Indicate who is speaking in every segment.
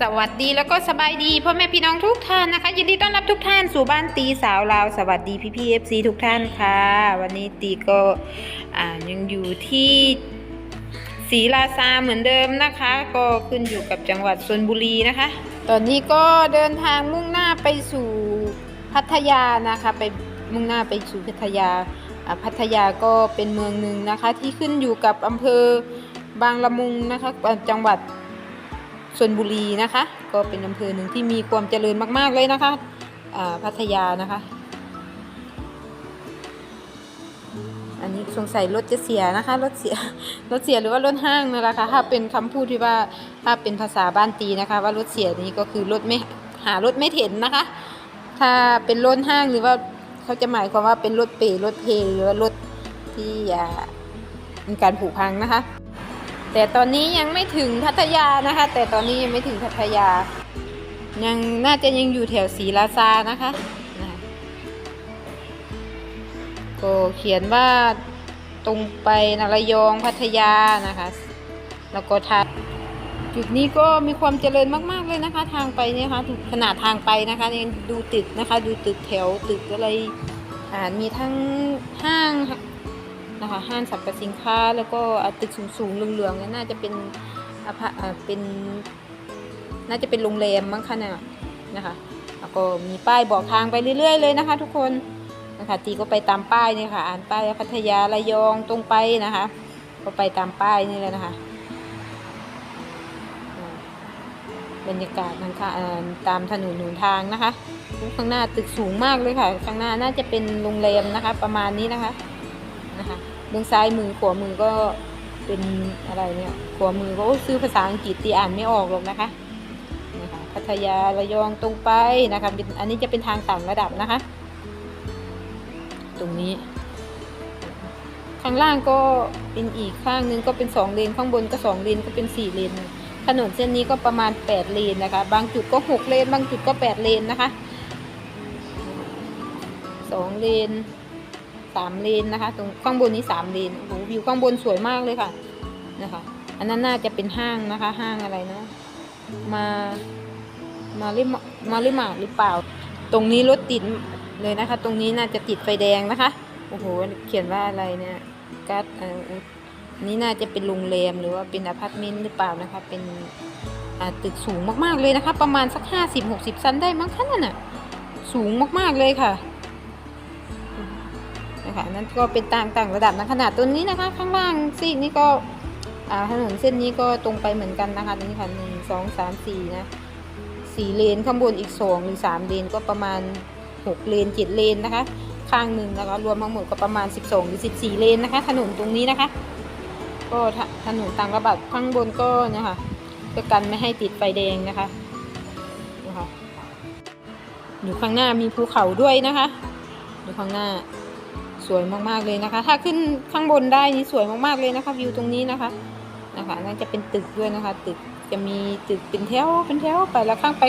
Speaker 1: สวัสดีแล้วก็สบายดีพ่อแม่พี่น้องทุกท่านนะคะ ยินดีต้อนรับทุกท่านสู่บ้านตีสาวลาว สวัสดีพี่พีเอฟซีทุกท่านค่ะ วันนี้ตีก็ยังอยู่ที่ศรีราชาเหมือนเดิมนะคะ ก็ขึ้นอยู่กับจังหวัดชลบุรีนะคะ ตอนนี้ก็เดินทางมุ่งหน้าไปสู่พัทยานะคะไปมุ่งหน้าไปสู่พัทยาพัทยาก็เป็นเมืองหนึ่งนะคะ ที่ขึ้นอยู่กับอำเภอบางละมุงนะคะจังหวัด ชนบุรีนะคะ ก็เป็นอำเภอหนึ่งที่มีความเจริญมาก ๆ เลยนะคะอ่าพัทยานะคะ อันนี้สงสัยรถจะเสียนะคะรถเสียรถเสียหรือว่ารถห้างนั่นแหละค่ะถ้าเป็นคำพูดที่ว่าถ้าเป็นภาษาบ้านตีนะคะ ว่ารถเสียนี้ก็คือรถไม่หารถไม่เห็นนะคะ ถ้าเป็นรถห้างหรือว่าเขาจะหมายความว่าเป็นรถเปรถเพหรือว่ารถที่อ่ามีการผุพังนะคะ แต่ตอนนี้ยังไม่ถึงพัทยานะคะ แต่ตอนนี้ยังไม่ถึงพัทยา ยังน่าจะยังอยู่แถวศรีราชานะคะก็เขียนว่าตรงไปนะระยองพัทยานะคะ แล้วก็ทางจุดนี้ก็มีความเจริญมาก ๆเลยนะคะ ทางไปเนี่ยค่ะขนาดทางไปนะคะยังดูตึกนะคะ ดูตึกแถวตึกอะไรอ่ามีทั้งห้าง นะคะห้างสรรพสินค้าแล้วก็ตึกสูงๆเหลืองๆนี่น่าจะเป็นอพาอ่าเป็นน่าจะเป็นโรงแรมมั้งคะเนี่ยนะคะแล้วก็มีป้ายบอกทางไปเรื่อยๆเลยนะคะ ทุกคนนะคะตีก็ไปตามป้ายนี่ค่ะ อ่านป้ายพัทยาระยองตรงไปนะคะ ก็ไปตามป้ายนี่เลยนะคะบรรยากาศทางค่ะตามถนนหนทางนะคะข้างหน้าตึกสูงมากเลยค่ะ ข้างหน้าน่าจะเป็นโรงแรมนะคะ ประมาณนี้นะคะ มืองซ้ายมือขวามือก็เป็นอะไรเนี่ยขวามือก็ซื้อภาษาอังกฤษตีอ่านไม่ออกหรอกนะคะนะคะพัทยาระยองตรงไปนะคะเป็นอันนี้จะเป็นทางต่างระดับนะคะ ตรงนี้ ข้างล่างก็เป็นอีกข้างนึงก็เป็นสองเลนข้างบนก็สองเลนก็เป็นสี่เลนถนนเส้นนี้ก็ประมาณแปดเลนนะคะ บางจุดก็หกเลน บางจุดก็แปดเลนนะคะสองเลน สามเลนนะคะ ตรงข้างบนนี้สามเลนโอ้โหวิวข้างบนสวยมากเลยค่ะนะคะ อันนั้นน่าจะเป็นห้างนะคะ ห้างอะไรนะ มามาลิมาลิมาหรือเปล่า ตรงนี้รถติดเลยนะคะ ตรงนี้น่าจะติดไฟแดงนะคะโอ้โหเขียนว่าอะไรเนี่ยกัดเอ่ออันนี้น่าจะเป็นโรงแรมหรือว่าเป็นอพาร์ตเมนต์หรือเปล่านะคะ เป็นตึกสูงมากๆเลยนะคะ ประมาณสักห้าสิบหกสิบชั้นได้มั้งคะนั่นน่ะ สูงมากๆเลยค่ะ นะคะอันนั้นก็เป็นต่างต่างระดับนะขนาดตัวนี้นะคะ ข้างล่างซีกนี้ก็ถนนเส้นนี้ก็ตรงไปเหมือนกันนะคะนี่ค่ะหนึ่งสองสามสี่นะสี่เลนข้างบนอีกสองหรือสามเลนก็ประมาณหกเลนเจ็ดเลนนะคะ ข้างหนึ่งนะคะรวมทั้งหมดก็ประมาณสิบสองหรือสิบสี่เลนนะคะ ถนนตรงนี้นะคะ ก็ถนนต่างระดับข้างบนก็นะคะเพื่อกันไม่ให้ติดไฟแดงนะคะนะคะอยู่ข้างหน้ามีภูเขาด้วยนะคะอยู่ข้างหน้า สวยมากๆเลยนะคะ ถ้าขึ้นข้างบนได้นี่สวยมากๆเลยนะคะ วิวตรงนี้นะคะนะคะน่าจะเป็นตึกด้วยนะคะ ตึกจะมีตึกเป็นแถวเป็นแถวไปแล้วข้างไป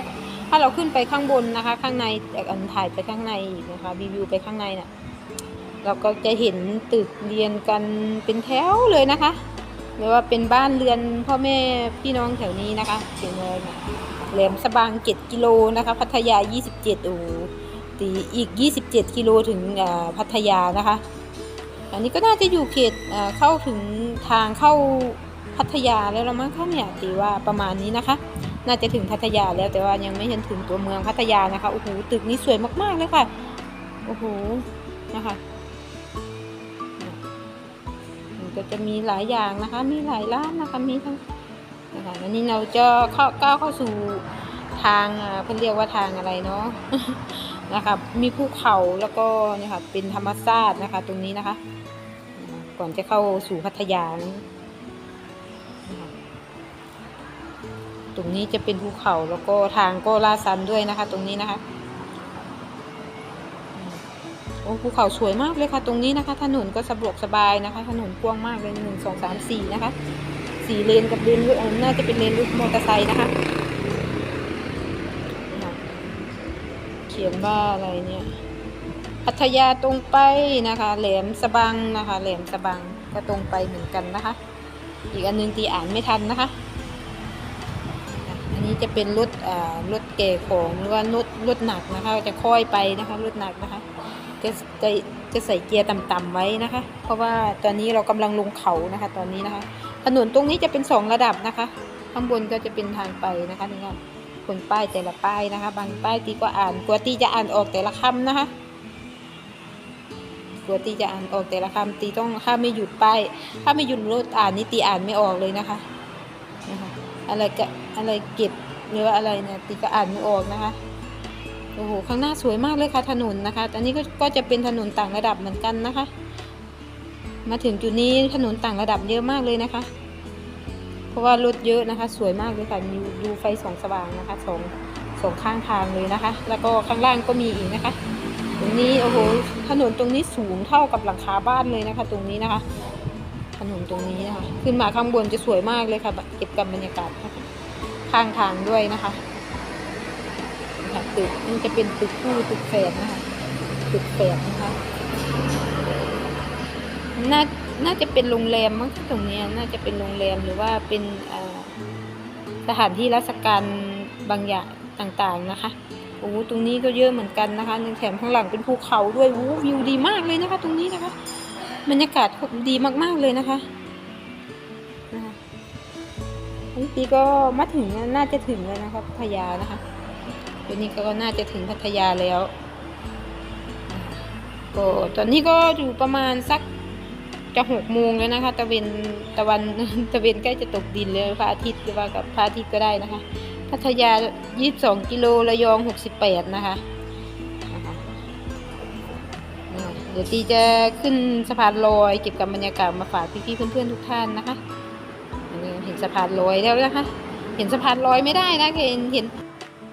Speaker 1: ถ้าเราขึ้นไปข้างบนนะคะ ข้างในอันถ่ายไปข้างในนะคะรีวิวไปข้างในน่ะเราก็จะเห็นตึกเรียนกันเป็นแถวเลยนะคะหรือว่าเป็นบ้านเรือนพ่อแม่พี่น้องแถวนี้นะคะถึงเลยแหลมสะบาง7กิโลนะคะ พัทยา27โอ้ ตีอีก 27 กิโลถึงพัทยานะคะ อันนี้ก็น่าจะอยู่เขตเข้าถึงทางเข้าพัทยาแล้วละมั้งคะเนี่ยตีว่าประมาณนี้นะคะ น่าจะถึงพัทยาแล้วแต่ว่ายังไม่เห็นถึงตัวเมืองพัทยานะคะโอ้โหตึกนี้สวยมากๆเลยค่ะโอ้โหนะคะก็จะมีหลายอย่างนะคะ มีหลายร้านนะคะมีทั้งนะคะวันนี้เราจะเข้าก้าวเข้าสู่ทางเพิ่นเรียกว่าทางอะไรเนาะ นะคะ มีภูเขาแล้วก็เนี่ยค่ะเป็นธรรมชาตินะคะ ตรงนี้นะคะ ก่อนจะเข้าสู่พัทยาตรงนี้จะเป็นภูเขาแล้วก็ทางก็ลาดซันด้วยนะคะ ตรงนี้นะคะโอ้ภูเขาสวยมากเลยค่ะ ตรงนี้นะคะ ถนนก็สะดวกสบายนะคะ ถนนกว้างมากเลยหนึ่งสองสามสี่นะคะสี่เลนกับเลนรถน่าจะเป็นเลนรถมอเตอร์ไซค์นะคะ เขียนว่าอะไรเนี่ยพัทยาตรงไปนะคะ แหลมสะบังนะคะ แหลมสะบังก็ตรงไปเหมือนกันนะคะ อีกอันนึงตีอ่านไม่ทันนะคะ อันนี้จะเป็นรถอ่ารถเก่ของหรือว่ารถรถหนักนะคะ จะค่อยไปนะคะรถหนักนะคะจะจะจะใส่เกียร์ต่ำๆไว้นะคะ เพราะว่าตอนนี้เรากำลังลงเขานะคะ ตอนนี้นะคะ ถนนตรงนี้จะเป็นสองระดับนะคะ ข้างบนก็จะเป็นทางไปนะคะนี่ค่ะ คนป้ายแต่ละป้ายนะคะ บางป้ายตีก็อ่านกลัวตีจะอ่านออกแต่ละคำนะคะกลัวตีจะอ่านออกแต่ละคำตีต้องถ้าไม่หยุดป้ายถ้าไม่หยุดรถอ่านนี่ตีอ่านไม่ออกเลยนะคะนะคะอะไรก็อะไรเก็บหรือว่าอะไรเนี่ยตีก็อ่านไม่ออกนะคะโอ้โหข้างหน้าสวยมากเลยค่ะถนนนะคะอันนี้ก็ก็จะเป็นถนนต่างระดับเหมือนกันนะคะ มาถึงจุดนี้ถนนต่างระดับเยอะมากเลยนะคะ ราะว่ารถเยอะนะคะ สวยมากเลยค่ะมีดูไฟสองสว่างนะคะสองสองข้างทางเลยนะคะ แล้วก็ข้างล่างก็มีอีกนะคะ ตรงนี้โอ้โหถนนตรงนี้สูงเท่ากับหลังคาบ้านเลยนะคะ ตรงนี้นะคะถนนตรงนี้นะคะขึ้นมาข้างบนจะสวยมากเลยค่ะ เก็บกับบรรยากาศข้างทางด้วยนะคะค่ะตึกมันจะเป็นตึกคู่ตึกแฝดนะคะตึกแฝดนะคะน่า น่าจะเป็นโรงแรมมั้งตรงนี้น่าจะเป็นโรงแรมหรือว่าเป็นสถานที่ราชการบางอย่างต่างๆนะคะโอ้โหตรงนี้ก็เยอะเหมือนกันนะคะแถมข้างหลังเป็นภูเขาด้วยโอ้โหวิวดีมากเลยนะคะ ตรงนี้นะคะ บรรยากาศดีมากๆเลยนะคะอันนี้ปีก็มาถึงน่าจะถึงแล้วนะคะพัทยานะคะวันนี้ก็น่าจะถึงพัทยาแล้วก็ตอนนี้ก็อยู่ประมาณสัก จะหกโมงแล้วนะคะตะเวนตะวันตะเวนใกล้จะตกดินเลยพระอาทิตย์หรือว่ากับพระอาทิตย์ก็ได้นะคะพัทยา 22 กิโลระยอง 68นะคะนะคะเดี๋ยวตีจะขึ้นสะพานลอยเก็บกับบรรยากาศมาฝากพี่ๆเพื่อนๆทุกท่านนะคะเห็นสะพานลอยแล้วนะคะ เห็นสะพานลอยไม่ได้นะเห็นเห็น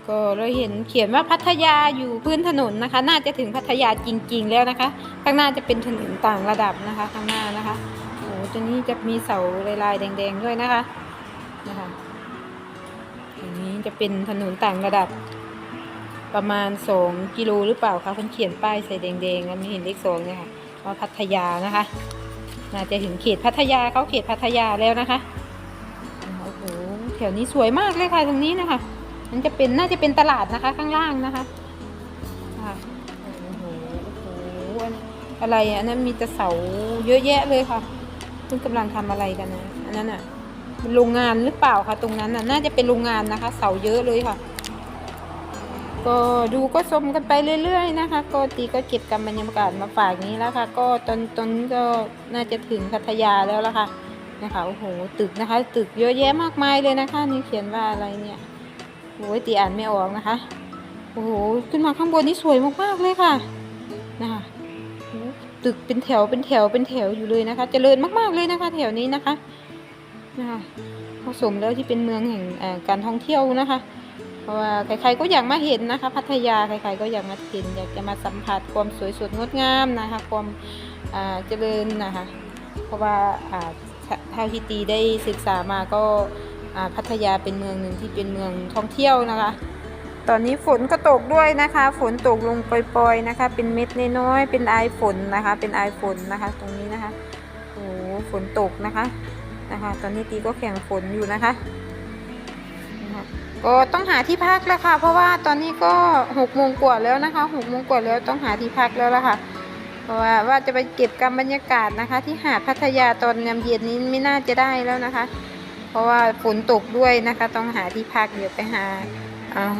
Speaker 1: ก็เราเห็นเขียนว่าพัทยาอยู่พื้นถนนนะคะ น่าจะถึงพัทยาจริง ๆ แล้วนะคะ ข้างหน้าจะเป็นถนนต่างระดับนะคะ ข้างหน้านะคะโอ้ตัวนี้จะมีเสาลายๆแดง ๆ ด้วยนะคะนะคะอันนี้จะเป็นถนนต่างระดับ ประมาณสองกิโลหรือเปล่าคะเพิ่นเขียนป้ายใส่แดงๆแล้วมีเห็นเลขสองเนี่ยค่ะว่าพัทยานะคะ น่าจะถึงเขตพัทยาเขาเขตพัทยาแล้วนะคะโอ้โหแถวนี้สวยมากเลยค่ะตรงนี้นะคะ มันจะเป็นน่าจะเป็นตลาดนะคะ ข้างล่างนะคะค่ะโอ้โหโอ้โหอันอะไรอะอันนั้นมีแต่เสาเยอะแยะเลยค่ะคุณกำลังทำอะไรกันนะอันนั้นอะเป็นโรงงานหรือเปล่าคะตรงนั้นน่ะน่าจะเป็นโรงงานนะคะ เสาเยอะเลยค่ะ ก็ดูก็ชมกันไปเรื่อย ๆ นะคะ ก็ตีก็เก็บกับบรรยากาศมาฝากนี้แล้วค่ะ ก็ตอนตอนก็น่าจะถึงพัทยาแล้วละค่ะนะคะโอ้โหตึกนะคะ ตึกเยอะแยะมากมายเลยนะคะ นี่เขียนว่าอะไรเนี่ย โอ้ยตีอ่านไม่ออกนะคะ โอ้โห ขึ้นมาข้างบนนี่สวยมากๆเลยค่ะ นะคะตึกเป็นแถวเป็นแถวเป็นแถวอยู่เลยนะคะ เจริญมากๆเลยนะคะ แถวนี้นะคะ นะคะผสมแล้วที่เป็นเมืองแห่งการท่องเที่ยวนะคะ เพราะว่าใครๆก็อยากมาเห็นนะคะ พัทยาใครๆก็อยากมาเห็น อยากจะมาสัมผัสความสวยสดงดงามนะคะ ความเจริญนะคะ เพราะว่าอ่าเท่าที่ตีได้ศึกษามาก็ พัทยาเป็นเมืองหนึ่งที่เป็นเมืองท่องเที่ยวนะคะ ตอนนี้ฝนก็ตกด้วยนะคะ ฝนตกลงปล่อยๆนะคะ เป็นเม็ดน้อยๆเป็นไอฝนนะคะ เป็นไอฝนนะคะ ตรงนี้นะคะโอ้ฝนตกนะคะนะคะ ตอนนี้ตีก็แข่งฝนอยู่นะคะก็ต้องหาที่พักแล้วค่ะ เพราะว่าตอนนี้ก็หกโมงกว่าแล้วนะคะหกโมงกว่าแล้วต้องหาที่พักแล้วละค่ะ เพราะว่าว่าจะไปเก็บกับบรรยากาศนะคะ ที่หาดพัทยาตอนยามเย็นนี้ไม่น่าจะได้แล้วนะคะ เพราะว่าฝนตกด้วยนะคะ ต้องหาที่พักเดี๋ยวไปหา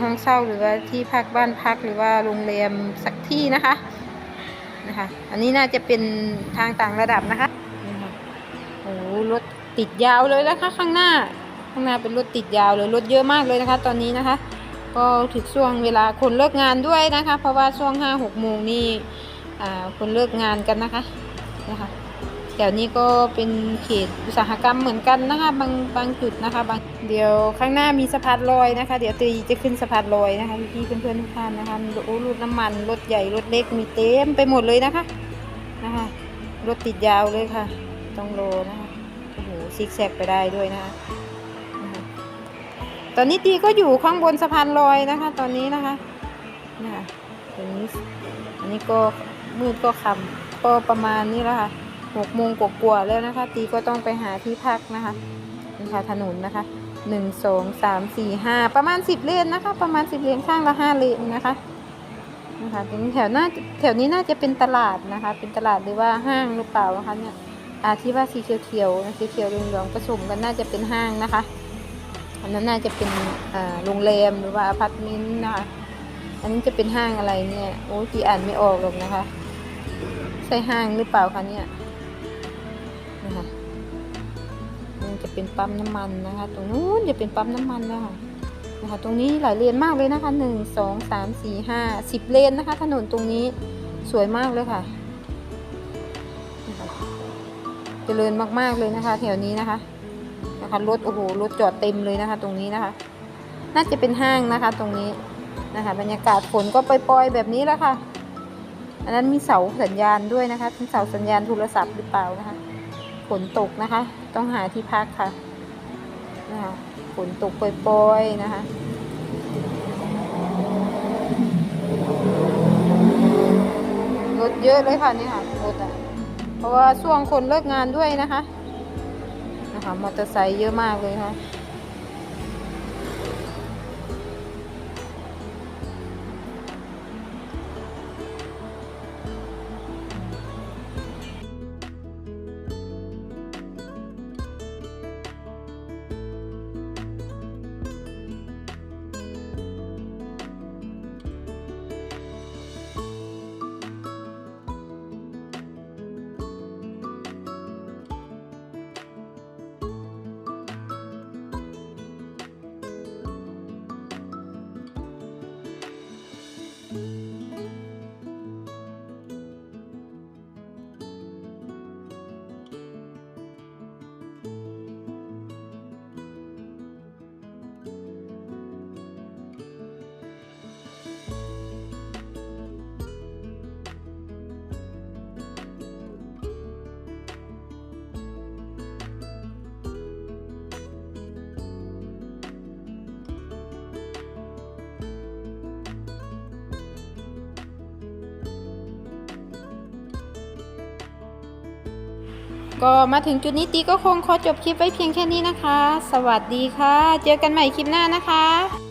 Speaker 1: ห้องเช่าหรือว่าที่พักบ้านพักหรือว่าโรงแรมสักที่นะคะนะคะ อันนี้น่าจะเป็นทางต่างระดับนะคะโอ้รถติดยาวเลยนะคะ ข้างหน้า ข้างหน้าเป็นรถติดยาวเลยรถเยอะมากเลยนะคะ ตอนนี้นะคะ ก็ถึงช่วงเวลาคนเลิกงานด้วยนะคะ เพราะว่าช่วงห้าหกโมงนี่อ่าคนเลิกงานกันนะคะนะคะ แถวนี้ก็เป็นเขตอุตสาหกรรมเหมือนกันนะคะบางบางจุดนะคะบางเดี๋ยวข้างหน้ามีสะพานลอยนะคะ เดี๋ยวตีจะขึ้นสะพานลอยนะคะพี่ๆเพื่อนๆทุกท่านนะคะโอ้รถน้ำมันรถใหญ่รถเล็กมีเต็มไปหมดเลยนะคะนะคะรถติดยาวเลยค่ะต้องโลนะคะโอ้โหซิกแซกไปได้ด้วยนะคะนะคะตอนนี้ตีก็อยู่ข้างบนสะพานลอยนะคะ ตอนนี้นะคะนะคะตรงนี้อันนี้ก็มืดก็คำก็ประมาณนี้แล้วค่ะ หกโมงกว่าแล้วนะคะ ตีก็ต้องไปหาที่พักนะคะนี่ค่ะถนนนะคะหนึ่งสองสามสี่ห้าประมาณสิบเลนนะคะ ประมาณสิบเลนข้างละห้าเลนนะคะนะคะตรงนี้แถวหน้าแถวนี้น่าจะเป็นตลาดนะคะ เป็นตลาดหรือว่าห้างหรือเปล่านะคะเนี่ยอาที่ว่าสีเขียวๆสีเขียวเหลืองๆผสมกันน่าจะเป็นห้างนะคะอันนั้นน่าจะเป็นอ่าโรงแรมหรือว่าอพาร์ตเมนต์นะคะอันนี้จะเป็นห้างอะไรเนี่ยโอ้ที่อ่านไม่ออกหรอกนะคะ ใช่ห้างหรือเปล่าคะเนี่ย นะคะมันจะเป็นปั๊มน้ำมันนะคะ ตรงนู้นจะเป็นปั๊มน้ำมันนะคะนะคะ ตรงนี้หลายเลนมากเลยนะคะหนึ่งสองสามสี่ห้าสิบเลนนะคะ ถนนตรงนี้สวยมากเลยค่ะเจริญมากๆเลยนะคะ แถวนี้นะคะนะคะรถโอ้โหรถจอดเต็มเลยนะคะ ตรงนี้นะคะ น่าจะเป็นห้างนะคะ ตรงนี้นะคะ บรรยากาศฝนก็ปล่อยๆแบบนี้แล้วค่ะ อันนั้นมีเสาสัญญาณด้วยนะคะเป็นเสาสัญญาณโทรศัพท์หรือเปล่านะคะ ฝนตกนะคะ ต้องหาที่พักค่ะนะคะฝนตกปล่อยๆนะคะรถเยอะเลยค่ะนี่ค่ะรถอะเพราะว่าช่วงคนเลิกงานด้วยนะคะนะคะมอเตอร์ไซค์เยอะมากเลยค่ะ ก็มาถึงจุดนี้ตีก็คงขอจบคลิปไว้เพียงแค่นี้นะคะ สวัสดีค่ะ เจอกันใหม่คลิปหน้านะคะ